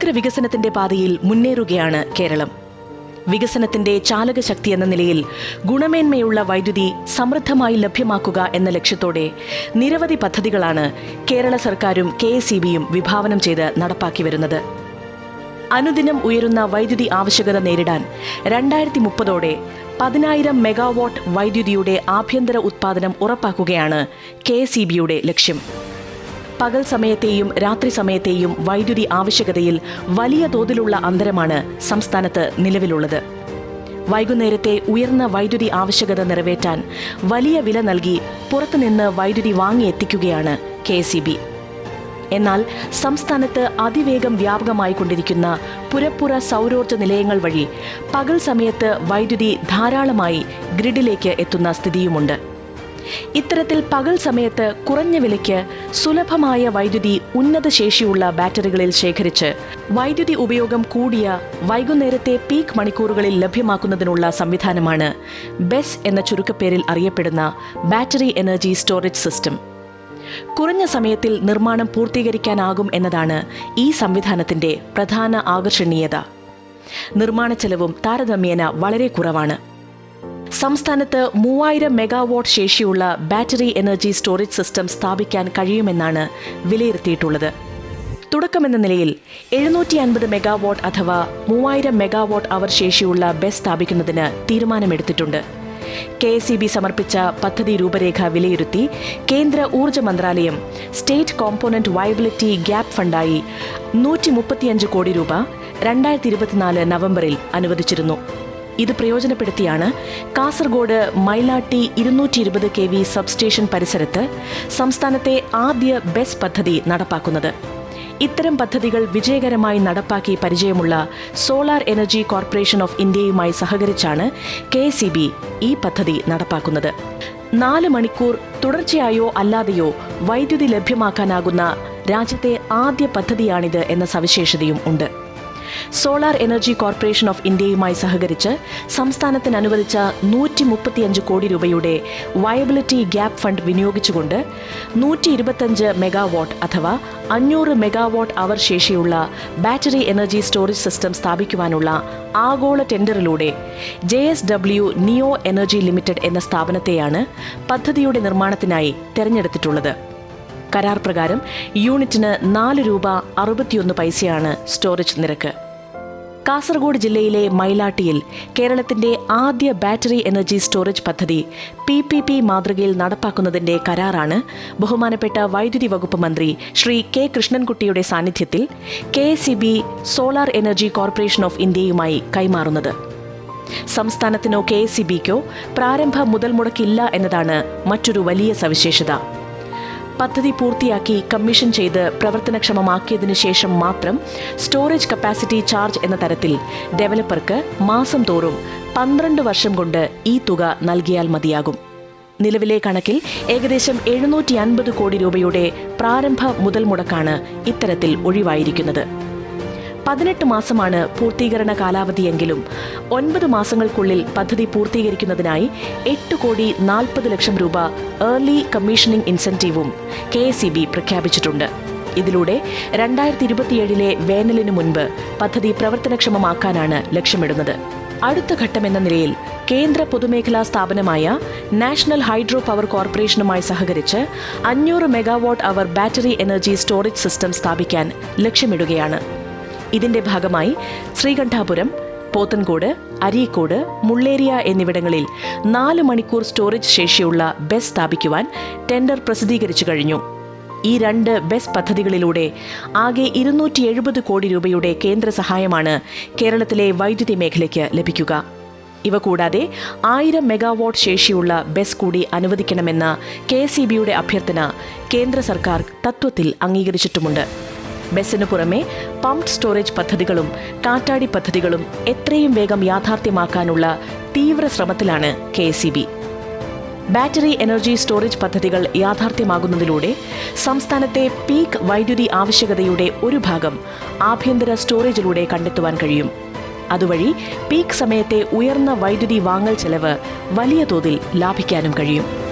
സമഗ്ര വികസനത്തിന്റെ പാതയിൽ മുന്നേറുകയാണ് കേരളം. വികസനത്തിന്റെ ചാലകശക്തി എന്ന നിലയിൽ ഗുണമേന്മയുള്ള വൈദ്യുതി സമൃദ്ധമായി ലഭ്യമാക്കുക എന്ന ലക്ഷ്യത്തോടെ നിരവധി പദ്ധതികളാണ് കേരള സർക്കാരും കെ എസ് വിഭാവനം ചെയ്ത് നടപ്പാക്കി വരുന്നത്. അനുദിനം ഉയരുന്ന വൈദ്യുതി ആവശ്യകത നേരിടാൻ രണ്ടായിരത്തി മുപ്പതോടെ പതിനായിരം മെഗാവാട്ട് വൈദ്യുതിയുടെ ആഭ്യന്തര ഉത്പാദനം ഉറപ്പാക്കുകയാണ് കെ ലക്ഷ്യം. പകൽ സമയത്തെയും രാത്രി സമയത്തെയും വൈദ്യുതി ആവശ്യകതയിൽ വലിയ തോതിലുള്ള അന്തരമാണ് സംസ്ഥാനത്ത് നിലവിലുള്ളത്. വൈകുന്നേരത്തെ ഉയർന്ന വൈദ്യുതി ആവശ്യകത നിറവേറ്റാൻ വലിയ വില നൽകി പുറത്തുനിന്ന് വൈദ്യുതി വാങ്ങിയെത്തിക്കുകയാണ് കെ എന്നാൽ സംസ്ഥാനത്ത് അതിവേഗം വ്യാപകമായി കൊണ്ടിരിക്കുന്ന പുരപ്പുറ സൗരോർജ നിലയങ്ങൾ വഴി പകൽ സമയത്ത് വൈദ്യുതി ധാരാളമായി ഗ്രിഡിലേക്ക് എത്തുന്ന സ്ഥിതിയുമുണ്ട്. ഇത്തരത്തിൽ പകൽ സമയത്ത് കുറഞ്ഞ വിലയ്ക്ക് സുലഭമായ വൈദ്യുതി ഉന്നത ശേഷിയുള്ള ബാറ്ററികളിൽ ശേഖരിച്ച് വൈദ്യുതി ഉപയോഗം കൂടിയ വൈകുന്നേരത്തെ പീക്ക് മണിക്കൂറുകളിൽ ലഭ്യമാക്കുന്നതിനുള്ള സംവിധാനമാണ് ബെസ് എന്ന ചുരുക്കപ്പേരിൽ അറിയപ്പെടുന്ന ബാറ്ററി എനർജി സ്റ്റോറേജ് സിസ്റ്റം. കുറഞ്ഞ സമയത്തിൽ നിർമ്മാണം പൂർത്തീകരിക്കാനാകും എന്നതാണ് ഈ സംവിധാനത്തിന്റെ പ്രധാന ആകർഷണീയത. നിർമ്മാണ ചെലവും താരതമ്യേന വളരെ കുറവാണ്. സംസ്ഥാനത്ത് മൂവായിരം മെഗാവാട്ട് ശേഷിയുള്ള ബാറ്ററി എനർജി സ്റ്റോറേജ് സിസ്റ്റം സ്ഥാപിക്കാൻ കഴിയുമെന്നാണ് വിലയിരുത്തിയിട്ടുള്ളത്. തുടക്കമെന്ന നിലയിൽ എഴുന്നൂറ്റി അൻപത് മെഗാവാട്ട് അഥവാ മൂവായിരം മെഗാവാട്ട് അവർ ശേഷിയുള്ള ബസ് സ്ഥാപിക്കുന്നതിന് തീരുമാനമെടുത്തിട്ടുണ്ട്. കെ എസ് ബി സമർപ്പിച്ച പദ്ധതി രൂപരേഖ വിലയിരുത്തി കേന്ദ്ര ഊർജ മന്ത്രാലയം സ്റ്റേറ്റ് കോമ്പോണന്റ് വയബിലിറ്റി ഗ്യാപ് ഫണ്ടായി നൂറ്റി മുപ്പത്തിയഞ്ച് കോടി രൂപ രണ്ടായിരത്തി ഇരുപത്തിനാല് നവംബറിൽ അനുവദിച്ചിരുന്നു. ഇത് പ്രയോജനപ്പെടുത്തിയാണ്. കാസർഗോഡ് മൈലാട്ടി ഇരുന്നൂറ്റി ഇരുപത് കെ വി സബ്സ്റ്റേഷൻ പരിസരത്ത് സംസ്ഥാനത്തെ ആദ്യ ബെസ് പദ്ധതി നടപ്പാക്കുന്നത്. ഇത്തരം പദ്ധതികൾ വിജയകരമായി നടപ്പാക്കി പരിചയമുള്ള സോളാർ എനർജി കോർപ്പറേഷൻ ഓഫ് ഇന്ത്യയുമായി സഹകരിച്ചാണ് കെ ഈ പദ്ധതി നടപ്പാക്കുന്നത്. നാല് മണിക്കൂർ തുടർച്ചയായോ അല്ലാതെയോ വൈദ്യുതി ലഭ്യമാക്കാനാകുന്ന രാജ്യത്തെ ആദ്യ പദ്ധതിയാണിത് എന്ന സവിശേഷതയും ഉണ്ട്. സോളാർ എനർജി കോർപ്പറേഷൻ ഓഫ് ഇന്ത്യയുമായി സഹകരിച്ച് സംസ്ഥാനത്തിന് അനുവദിച്ച നൂറ്റി മുപ്പത്തിയഞ്ച് കോടി രൂപയുടെ വയബിലിറ്റി ഗ്യാപ് ഫണ്ട് വിനിയോഗിച്ചുകൊണ്ട് നൂറ്റി ഇരുപത്തഞ്ച് മെഗാവാട്ട് അഥവാ അഞ്ഞൂറ് മെഗാവാട്ട് അവർ ശേഷിയുള്ള ബാറ്ററി എനർജി സ്റ്റോറേജ് സിസ്റ്റം സ്ഥാപിക്കുവാനുള്ള ആഗോള ടെൻഡറിലൂടെ J S W neo energy limited എന്ന സ്ഥാപനത്തെയാണ് പദ്ധതിയുടെ നിർമ്മാണത്തിനായി തെരഞ്ഞെടുത്തിട്ടുള്ളത്. കരാർ പ്രകാരം യൂണിറ്റിന് നാല് രൂപ അറുപത്തിയൊന്ന് പൈസയാണ് സ്റ്റോറേജ് നിരക്ക്. കാസർഗോഡ് ജില്ലയിലെ മൈലാട്ടിയിൽ കേരളത്തിന്റെ ആദ്യ ബാറ്ററി എനർജി സ്റ്റോറേജ് പദ്ധതി പി പി പി മാതൃകയിൽ നടപ്പാക്കുന്നതിന്റെ കരാറാണ് ബഹുമാനപ്പെട്ട വൈദ്യുതി വകുപ്പ് മന്ത്രി ശ്രീ കെ കൃഷ്ണൻകുട്ടിയുടെ സാന്നിധ്യത്തിൽ K solar energy corporation of ഇന്ത്യയുമായി കൈമാറുന്നത്. സംസ്ഥാനത്തിനോ കെ എസ് സി ബിക്കോ പ്രാരംഭ മുതൽ മുടക്കില്ല എന്നതാണ് മറ്റൊരു വലിയ സവിശേഷത. പദ്ധതി പൂർത്തിയാക്കി കമ്മീഷൻ ചെയ്ത് പ്രവർത്തനക്ഷമമാക്കിയതിനു ശേഷം മാത്രം സ്റ്റോറേജ് കപ്പാസിറ്റി ചാർജ് എന്ന തരത്തിൽ ഡെവലപ്പർക്ക് മാസം തോറും പന്ത്രണ്ട് വർഷം കൊണ്ട് ഈ തുക നൽകിയാൽ മതിയാകും. നിലവിലെ കണക്കിൽ ഏകദേശം എഴുന്നൂറ്റി അൻപത് കോടി രൂപയുടെ പ്രാരംഭ മുതൽ മുടക്കാണ് ഇത്തരത്തിൽ ഒഴിവായിരിക്കുന്നത്. പതിനെട്ട് മാസമാണ് പൂർത്തീകരണ കാലാവധിയെങ്കിലും ഒൻപത് മാസങ്ങൾക്കുള്ളിൽ പദ്ധതി പൂർത്തീകരിക്കുന്നതിനായി എട്ട് കോടി നാൽപ്പത് ലക്ഷം രൂപ ഏർലി കമ്മീഷനിംഗ് ഇൻസെന്റീവും കെ പ്രഖ്യാപിച്ചിട്ടുണ്ട്. ഇതിലൂടെ രണ്ടായിരത്തി ഇരുപത്തിയേഴിലെ വേനലിനു മുൻപ് പദ്ധതി പ്രവർത്തനക്ഷമമാക്കാനാണ് ലക്ഷ്യമിടുന്നത്. അടുത്ത ഘട്ടമെന്ന നിലയിൽ കേന്ദ്ര പൊതുമേഖലാ സ്ഥാപനമായ നാഷണൽ ഹൈഡ്രോ പവർ കോർപ്പറേഷനുമായി സഹകരിച്ച് അഞ്ഞൂറ് megawatt hour battery energy storage system സ്ഥാപിക്കാൻ ലക്ഷ്യമിടുകയാണ്. ഇതിന്റെ ഭാഗമായി ശ്രീകണ്ഠാപുരം പോത്തൻകോട് അരീക്കോട് മുള്ളേരിയ എന്നിവിടങ്ങളിൽ നാല് മണിക്കൂർ സ്റ്റോറേജ് ശേഷിയുള്ള ബസ് സ്ഥാപിക്കുവാൻ ടെൻഡർ പ്രസിദ്ധീകരിച്ചു കഴിഞ്ഞു. ഈ രണ്ട് ബസ് പദ്ധതികളിലൂടെ ആകെ ഇരുന്നൂറ്റി എഴുപത് കോടി രൂപയുടെ കേന്ദ്ര സഹായമാണ് കേരളത്തിലെ വൈദ്യുതി മേഖലയ്ക്ക് ലഭിക്കുക. ഇവ കൂടാതെ ആയിരം മെഗാവാട്ട് ശേഷിയുള്ള ബസ് കൂടി അനുവദിക്കണമെന്ന കെ സി ബിയുടെ അഭ്യർത്ഥന കേന്ദ്ര സർക്കാർ തത്വത്തിൽ അംഗീകരിച്ചിട്ടുമുണ്ട്. ബസ്സിനു പുറമെ പമ്പ് സ്റ്റോറേജ് പദ്ധതികളും കാറ്റാടി പദ്ധതികളും എത്രയും വേഗം യാഥാർത്ഥ്യമാക്കാനുള്ള തീവ്ര ശ്രമത്തിലാണ് കെ ബാറ്ററി എനർജി സ്റ്റോറേജ് പദ്ധതികൾ യാഥാർത്ഥ്യമാകുന്നതിലൂടെ സംസ്ഥാനത്തെ പീക്ക് വൈദ്യുതി ആവശ്യകതയുടെ ഒരു ഭാഗം ആഭ്യന്തര സ്റ്റോറേജിലൂടെ കണ്ടെത്തുവാൻ കഴിയും. അതുവഴി പീക്ക് സമയത്തെ ഉയർന്ന വൈദ്യുതി വാങ്ങൽ ചെലവ് വലിയ തോതിൽ ലാഭിക്കാനും കഴിയും.